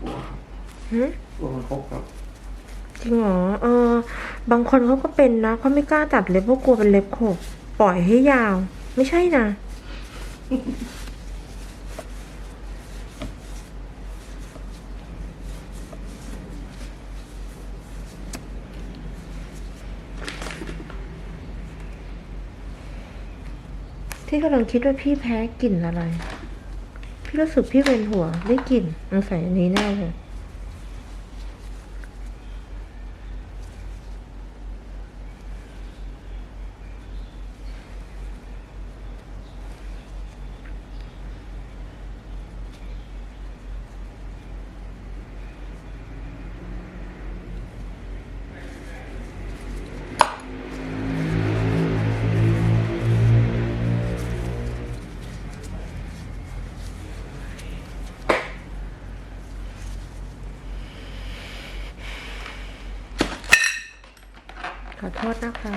กลัวหืมกลัวมันครบครับจริงเหรอเออ บางคนเขาก็เป็นนะเขาไม่กล้าตัดเล็บเพราะกลัวเป็นเล็บขบปล่อยให้ยาว ไม่ใช่นะ ที่กำลังคิดว่าพี่แพ้กลิ่นอะไร พี่รู้สึกพี่เป็นหัวได้กลิ่นสงสัยอันนี้แน่เลย อโทษนะคะ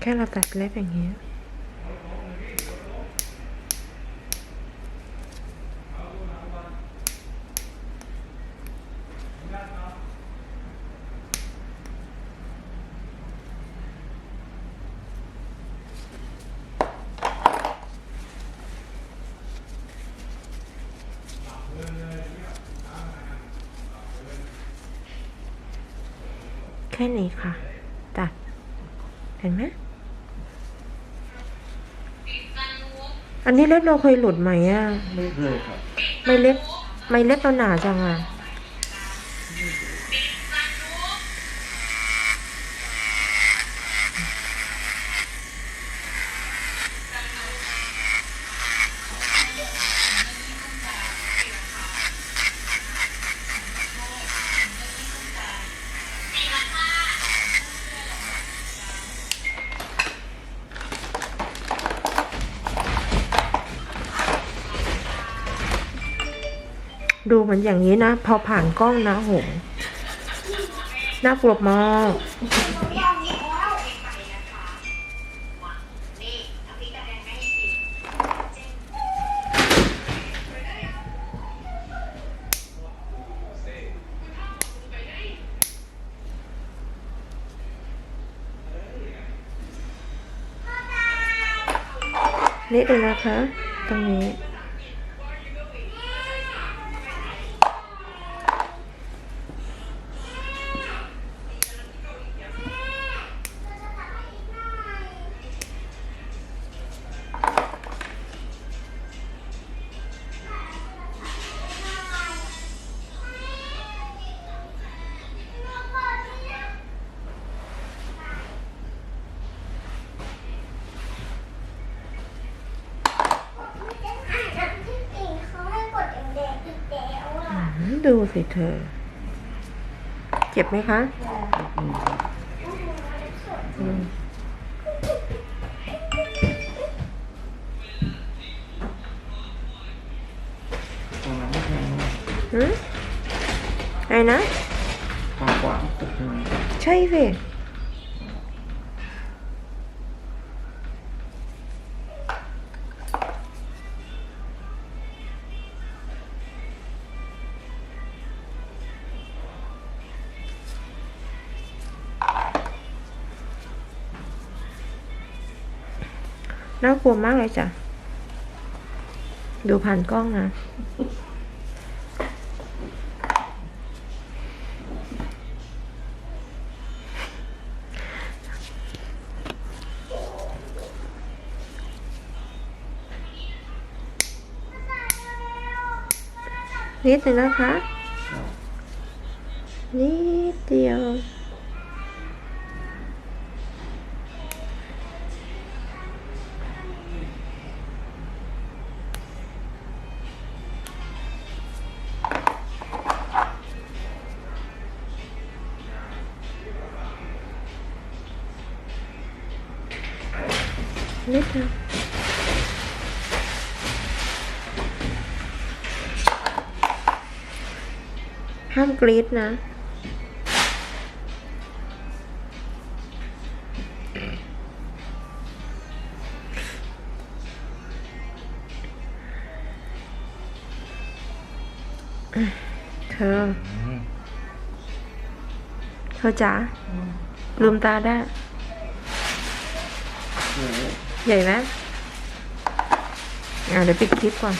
แค่เราตัดเล็บอย่างนี้ แค่นี้ค่ะตัดเห็นไหมอันนี้เล็บเราเคยหลุดไหมอะ ไม่เคยครับ ไม่เล็บ ไม่เล็บเราหนาจังอะ ดูเหมือนอย่างนี้นะ พอผ่านกล้องนะโหน่ากลัวมากนี่เลยนะคะ ตรงนี้ ดูสิเธอ เจ็บไหมคะอืมตรงนั้นไม่แข็งหืมอะไรนะขวาขวาตึกหนึ่งใช่สิ น่ากลัวมากเลยจ้ะ ดูผ่านกล้องนะ นิดหนึงนะคะครับนิดเดียว นิดนึงห้ามกรีดนะเธอ เธอจ๋าลืมตาได้โอ้โห ใหญ่ไหมอ่าเดี๋ยวปิดคลิปก่อน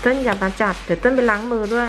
เต้นอย่ามาจับ เดี๋ยวเต้นไปล้างมือด้วย